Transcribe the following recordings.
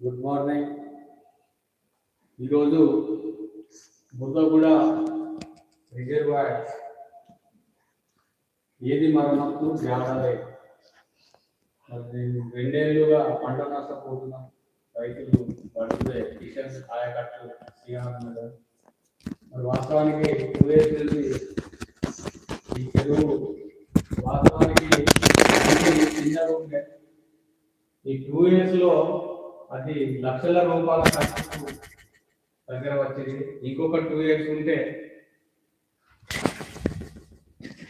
Good morning ఈరోజు ముద్దగూడ reservoir ఏది మరణకు జాతరే మరి రెండేళ్ళుగా పంట నష్టపోతున్నాం. రైతులు పడుతుందే కిషన్ ఆయకట్టు శ్రీరామ్ మరి వాస్తవానికి టూ తెలిసి ఈ చెరువు వాస్తవానికి చిన్న రూపే. ఈ టూ ఇయర్స్లో అది లక్షల రూపాయల ఖర్చు దగ్గర వచ్చింది. ఇంకొక టూ ఇయర్స్ ఉంటే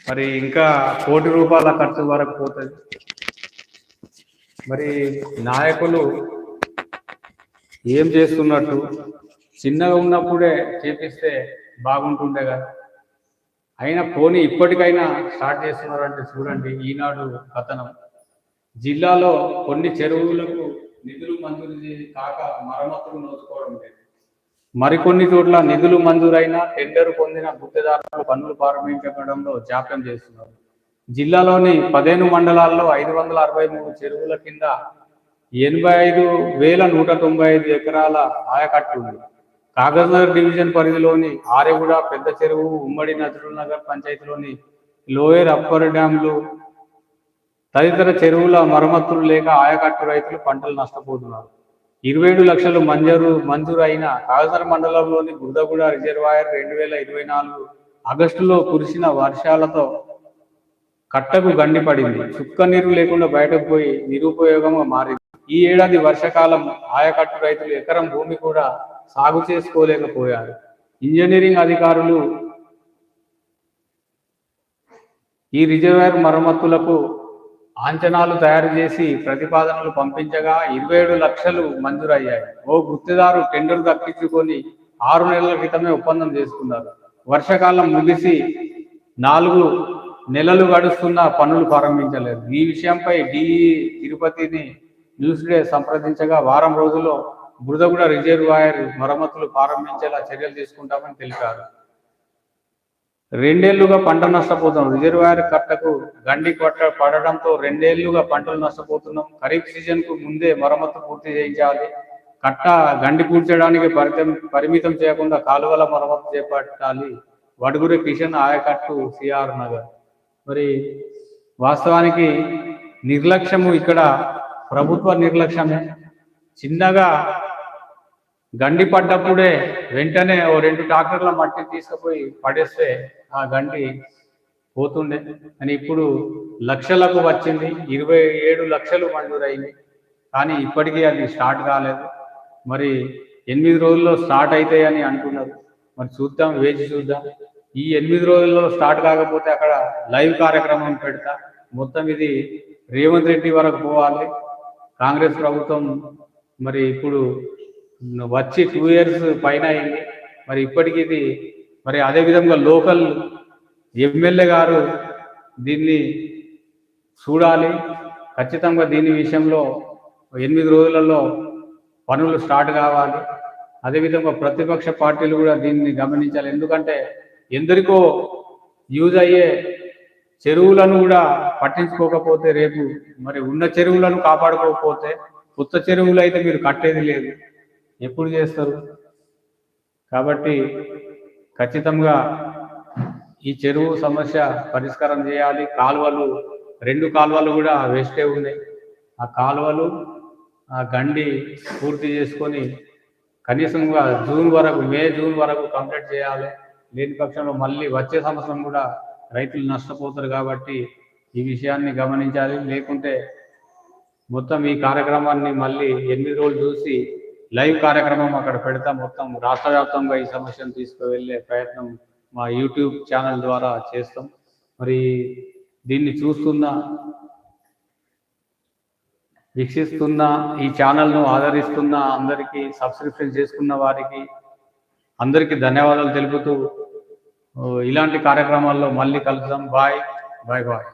మరి ఇంకా కోటి రూపాయల ఖర్చు వరకు పోతుంది. మరి నాయకులు ఏం చేస్తున్నట్టు? చిన్నగా ఉన్నప్పుడే చేపిస్తే బాగుంటుండే కదా. అయినా పోనీ ఇప్పటికైనా స్టార్ట్ చేస్తున్నారంటే చూడండి ఈనాడు కథనం. జిల్లాలో కొన్ని చెరువులకు నిధులు మంజూరు కాక మరమ్మతులు నోచుకోవడం లేదు. మరికొన్ని చోట్ల నిధులు మంజూరైన టెండర్ పొందిన గుత్తేదారులు పనులు ప్రారంభించడంలో జాప్యం చేస్తున్నారు. జిల్లాలోని పదిహేను మండలాల్లో ఐదు వందల అరవై మూడు చెరువుల కింద ఎనభై ఐదు వేల నూట తొంభై ఐదు ఎకరాల ఆయకట్టు ఉంది. కాగజ్నగర్ డివిజన్ పరిధిలోని ఆరెగూడ పెద్ద చెరువు ఉమ్మడి నజరుల్ నగర్ పంచాయతీలోని లోయర్ అప్పర్ డ్యాంలు తదితర చెరువుల మరమ్మతులు లేక ఆయకట్టు రైతులు పంటలు నష్టపోతున్నారు. ఇరవై ఏడు లక్షలు మంజూరు మంజూరు అయిన కాగజనగర్ మండలంలోని బుర్దగూడ రిజర్వాయర్ రెండు వేల ఇరవై నాలుగు ఆగస్టులో కురిసిన వర్షాలతో కట్టకు గండి పడింది. చుక్క నీరు లేకుండా బయటకు పోయి నిరుపయోగంగా మారింది. ఈ ఏడాది వర్షాకాలం ఆయకట్టు రైతులు ఎకరం భూమి కూడా సాగు చేసుకోలేకపోయారు. ఇంజనీరింగ్ అధికారులు ఈ రిజర్వాయర్ మరమ్మతులకు అంచనాలు తయారు చేసి ప్రతిపాదనలు పంపించగా ఇరవై ఏడు లక్షలు మంజూరయ్యాయి. ఓ గుర్తుదారు టెండర్ దక్కించుకొని ఆరు నెలల క్రితమే ఒప్పందం చేసుకున్నారు. వర్షాకాలం ముగిసి నాలుగు నెలలు గడుస్తున్న పనులు ప్రారంభించలేదు. ఈ విషయంపై డిఈ తిరుపతిని న్యూస్ డే సంప్రదించగా వారం రోజుల్లో బురదగూడ రిజర్వాయర్ మరమ్మతులు ప్రారంభించేలా చర్యలు తీసుకుంటామని తెలిపారు. రెండేళ్ళుగా పంట నష్టపోతున్నాం. రిజర్వాయర్ కట్టకు గండి కొట్ట పడడంతో రెండేళ్ళుగా పంటలు నష్టపోతున్నాం. ఖరీఫ్ సీజన్కు ముందే మరమ్మతు పూర్తి చేయించాలి. కట్ట గండి పూడ్చడానికి పరితం పరిమితం చేయకుండా కాలువల మరమ్మతు చేపట్టాలి. వడుగురి కిషన్ ఆయకట్టు సిఆర్ నగర్. మరి వాస్తవానికి నిర్లక్ష్యము ఇక్కడ ప్రభుత్వ నిర్లక్ష్యమే. చిన్నగా గండి పడ్డప్పుడే వెంటనే ఓ రెండు ట్రాక్టర్ల మట్టి తీసుకుపోయి పడేస్తే ఆ గండి పోతుండే. అని ఇప్పుడు లక్షలకు వచ్చింది. ఇరవై ఏడు లక్షలు మంజూరైంది. కానీ ఇప్పటికీ అది స్టార్ట్ కాలేదు. మరి ఎనిమిది రోజుల్లో స్టార్ట్ అవుతాయని అంటున్నారు మరి చూద్దాం వేచి చూద్దాం. ఈ ఎనిమిది రోజుల్లో స్టార్ట్ కాకపోతే అక్కడ లైవ్ కార్యక్రమం పెడతా. మొత్తం ఇది రేవంత్ రెడ్డి వరకు పోవాలి. కాంగ్రెస్ ప్రభుత్వం మరి ఇప్పుడు వచ్చి టూ ఇయర్స్ పైన అయింది. మరి ఇప్పటికి ఇది మరి అదే విధంగా లోకల్ ఎమ్మెల్యే గారు దీన్ని చూడాలి. ఖచ్చితంగా దీని విషయంలో ఎనిమిది రోజులలో పనులు స్టార్ట్ కావాలి. అదేవిధంగా ప్రతిపక్ష పార్టీలు కూడా దీన్ని గమనించాలి. ఎందుకంటే ఎందరికో యూజ్ అయ్యే చెరువులను కూడా పట్టించుకోకపోతే రేపు మరి ఉన్న చెరువులను కాపాడుకోకపోతే కొత్త చెరువులు అయితే మీరు కట్టేది లేదు. ఎప్పుడు చేస్తారు? కాబట్టి ఖచ్చితంగా ఈ చెరువు సమస్య పరిష్కారం చేయాలి. కాలువలు రెండు కాలువలు కూడా వేస్టే ఉన్నాయి. ఆ కాలువలు ఆ గండి పూర్తి చేసుకొని కనీసంగా జూన్ వరకు మే జూన్ వరకు కంప్లీట్ చేయాలి. లేని పక్షంలో మళ్ళీ వచ్చే సంవత్సరం కూడా రైతులు నష్టపోతారు కాబట్టి ఈ విషయాన్ని గమనించాలి. లేకుంటే మొత్తం ఈ కార్యక్రమాన్ని మళ్ళీ ఎనిమిది రోజులు చూసి లైవ్ కార్యక్రమం అక్కడ పెడతా. మొత్తం రాష్ట్ర వ్యాప్తంగా ఈ సమస్యను తీసుకువెళ్ళే ప్రయత్నం మా యూట్యూబ్ ఛానల్ ద్వారా చేస్తాం. మరి దీన్ని చూస్తున్న వీక్షిస్తున్న ఈ ఛానల్ను ఆదరిస్తున్న అందరికీ సబ్స్క్రిప్షన్ చేసుకున్న వారికి అందరికీ ధన్యవాదాలు తెలుపుతూ ఇలాంటి కార్యక్రమాల్లో మళ్ళీ కలుద్దాం. బాయ్. Bye bye.